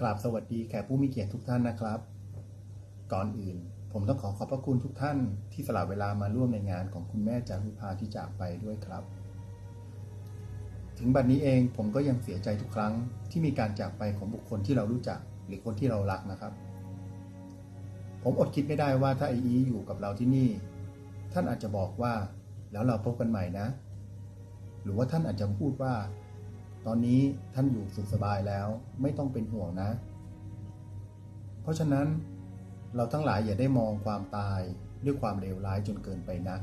กราบสวัสดีแขกผู้มีเกียรติทุกท่านนะครับ ก่อนอื่น ผมต้องขอขอบพระคุณทุกท่านที่สละเวลามาร่วมในงานของคุณแม่จารุภาที่จากไปด้วยครับ ถึงบัดนี้เองผมก็ยังเสียใจทุกครั้งที่มีการจากไปของบุคคลที่เรารู้จัก หรือคนที่เรารักนะครับ ผมอดคิดไม่ได้ว่าถ้าไออีอยู่กับเราที่นี่ ท่านอาจจะบอกว่า แล้วเราพบกันใหม่นะ หรือว่าท่านอาจจะพูดว่า ตอนนี้ท่านอยู่สุขสบายแล้วไม่ต้องเป็นห่วงนะ เพราะฉะนั้นเราทั้งหลายอย่าได้มองความตายด้วยความเลวร้ายจนเกินไปนะ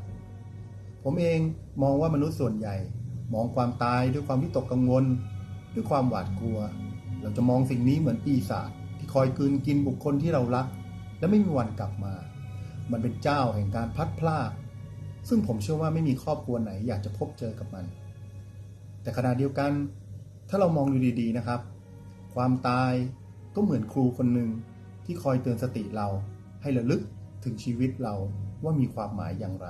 ผมเองมองว่ามนุษย์ส่วนใหญ่ มองความตายด้วยความวิตกกังวล ด้วยความหวาดกลัว เราจะมองสิ่งนี้เหมือนปีศาจที่คอยกืนกินบุคคลที่เรารัก และไม่มีวันกลับมา มันเป็นเจ้าแห่งการพัดพรากซึ่งผมเชื่อว่าไม่มีครอบครัวไหนอยากจะพบเจอกับมัน แต่ขณะเดียวกัน ถ้าเรามองดูดีๆนะครับ ความตายก็เหมือนครูคนหนึ่งที่คอยเตือนสติเราให้ระลึกถึงชีวิตเราว่ามีความหมายอย่างไร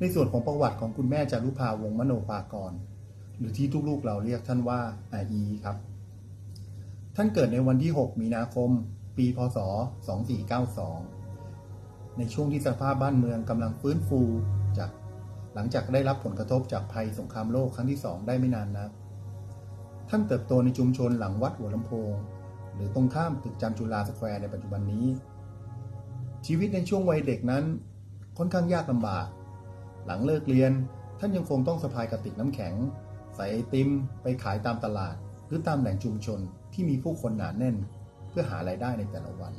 ในส่วนของประวัติของคุณแม่จารุภาวงศ์มโนภากร หรือที่ลูกๆเราเรียกท่านว่าอาอีครับ ท่านเกิดในวันที่ 6 มีนาคม ปีพศ 2492 ในช่วงที่สภาพบ้านเมืองกำลังฟื้นฟูจาก หลังจากได้รับผลกระทบจากภัยสงครามโลกครั้งที่สองได้ไม่นานนัก ท่านเติบโตในชุมชนหลังวัดหัวลำโพง หรือตรงข้ามตึกจำจุฬาสแควร์ในปัจจุบันนี้ ชีวิตในช่วงวัยเด็กนั้นค่อนข้างยากลำบาก หลังเลิกเรียนท่านยังคงต้องสะพายกระติกน้ำแข็ง ใส่ไอติม ไปขายตามตลาด หรือตามแหล่งชุมชนที่มีผู้คนหนาแน่น เพื่อหารายได้ในแต่ละวัน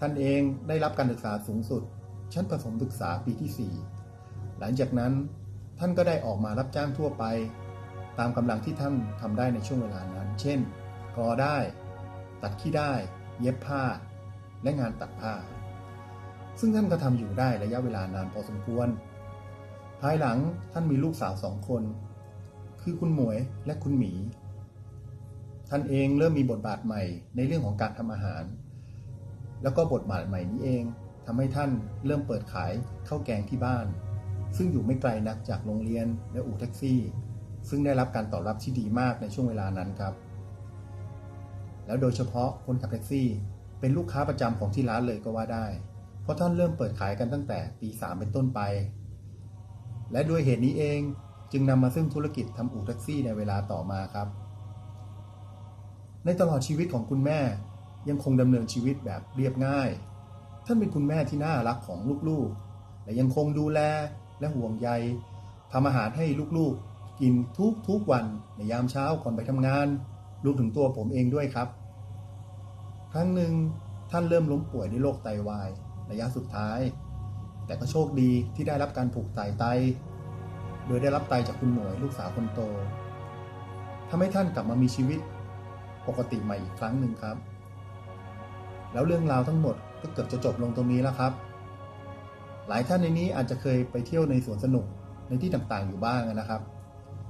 ท่านเองได้รับการศึกษาสูงสุด ชั้นประถมศึกษาปีที่4 หลังจากนั้นท่านก็ได้ออกมารับจ้างทั่วไป ตามกำลังที่ท่านทำได้ในช่วงเวลานั้น เช่นกอได้ ตัดขี้ได้ เย็บผ้า และงานตัดผ้า ซึ่งท่านก็ทำอยู่ได้ระยะเวลานานพอสมควร ภายหลังท่านมีลูกสาวสองคน คือคุณหมวยและคุณหมี ท่านเองเริ่มมีบทบาทใหม่ในเรื่องของการทำอาหาร แล้วก็บทบาทใหม่นี้เองทำให้ท่านเริ่มเปิดขายข้าวแกงที่บ้าน ซึ่งอยู่ไม่ไกลนักจากโรงเรียนและอู่แท็กซี่ ซึ่งได้รับการตอบรับที่ดีมากในช่วงเวลานั้นครับ แล้วโดยเฉพาะคนขับแท็กซี่ เป็นลูกค้าประจำของที่ร้านเลยก็ว่าได้ เพราะท่านเริ่มเปิดขายกันตั้งแต่ตีสามเป็นต้นไป และด้วยเหตุนี้เองจึงนำมาซึ่งธุรกิจทำอู่แท็กซี่ในเวลาต่อมาครับ ในตลอดชีวิตของคุณแม่ ยังคงดำเนินชีวิตแบบเรียบง่าย ท่านเป็นคุณแม่ที่น่ารักของลูกๆ และยังคงดูแล และห่วงใยทำอาหารให้ลูกๆ กินทุกทุกวันในยามเช้าก่อนไปทำงานรวมถึงตัวผมเองด้วยครับ ครั้งหนึ่งท่านเริ่มล้มป่วยด้วยโรคไตวายระยะสุดท้าย แต่ก็โชคดีที่ได้รับการผูกถ่ายไต โดยได้รับไตจากคุณหมวยลูกสาวคนโตทำให้ท่านกลับมามีชีวิตปกติใหม่อีกครั้งหนึ่งครับ แล้วเรื่องราวทั้งหมดก็เกือบจะจบลงตรงนี้แล้วครับ หลายท่านในนี้อาจจะเคยไปเที่ยวในสวนสนุกในที่ต่างๆอยู่บ้างนะครับ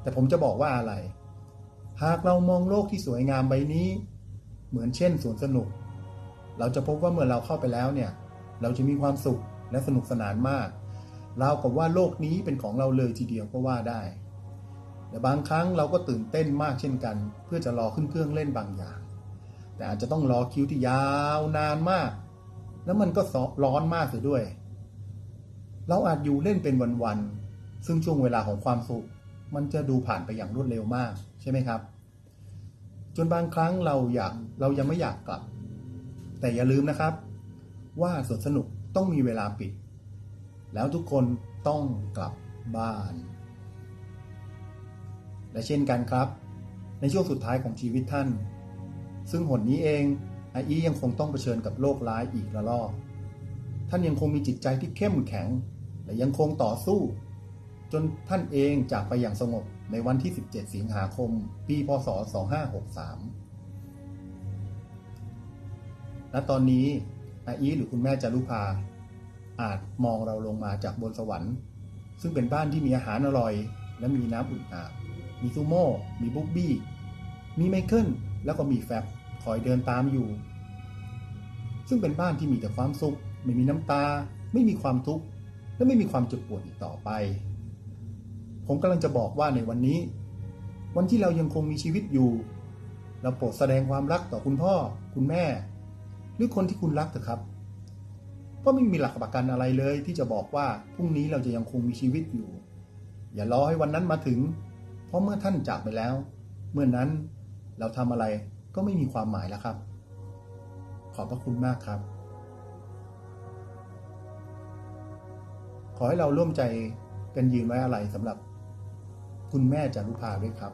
แต่ผมจะบอกว่าอะไร หากเรามองโลกที่สวยงามใบนี้ เหมือนเช่นสวนสนุก เราจะพบว่าเมื่อเราเข้าไปแล้วเนี่ย เราจะมีความสุขและสนุกสนานมากราวกับว่าโลกนี้เป็นของเราเลยทีเดียวก็ว่าได้ แต่บางครั้งเราก็ตื่นเต้นมากเช่นกัน เพื่อจะรอขึ้นเครื่องเล่นบางอย่าง แต่อาจจะต้องรอคิวที่ยาวนานมาก แล้วมันก็ร้อนมากเสียด้วย เราอาจอยู่เล่นเป็นวันๆ ซึ่งช่วงเวลาของความสุข มันจะดูผ่านไปอย่างรวดเร็วมากใช่ไหมครับ จนบางครั้งเราอยากเรายังไม่อยากกลับ แต่อย่าลืมนะครับ ว่าสวนสนุกต้องมีเวลาปิด แล้วทุกคนต้องกลับบ้าน และเช่นกันครับ ในช่วงสุดท้ายของชีวิตท่าน ซึ่งหนนี้เองไออียังคงต้องเผชิญกับโรคร้ายอีกระลอกท่านยังคงมีจิตใจที่เข้มแข็ง และยังคงต่อสู้ จนท่านเองจากไปอย่างสงบในวันที่ 17 สิงหาคม ปีพศ 2563และตอนนี้อาอีหรือคุณแม่จารุภา อาจมองเราลงมาจากบนสวรรค์ ซึ่งเป็นบ้านที่มีอาหารอร่อย และมีน้ำอุ่นอาบ มีซูโม่ มีบุ๊กบี้ มีไมเคิล แล้วก็มีแฟบคอยเดินตามอยู่ ซึ่งเป็นบ้านที่มีแต่ความสุข ไม่มีน้ำตา ไม่มีความทุกข์ และไม่มีความเจ็บปวดอีกต่อไป ผมกำลังจะบอกว่าในวันนี้ วันที่เรายังคงมีชีวิตอยู่ เราโปรดแสดงความรักต่อคุณพ่อ คุณแม่ หรือคนที่คุณรักเถอะครับ เพราะไม่มีหลักประกันอะไรเลยที่จะบอกว่าพรุ่งนี้เราจะยังคงมีชีวิตอยู่ อย่ารอให้วันนั้นมาถึง เพราะเมื่อท่านจากไปแล้ว เมื่อนนั้นเราทำอะไรก็ไม่มีความหมายแล้วครับ ขอบพระคุณมากครับ ขอให้เราร่วมใจกันยืนไว้อะไรสำหรับคุณแม่จารุภาด้วยครับ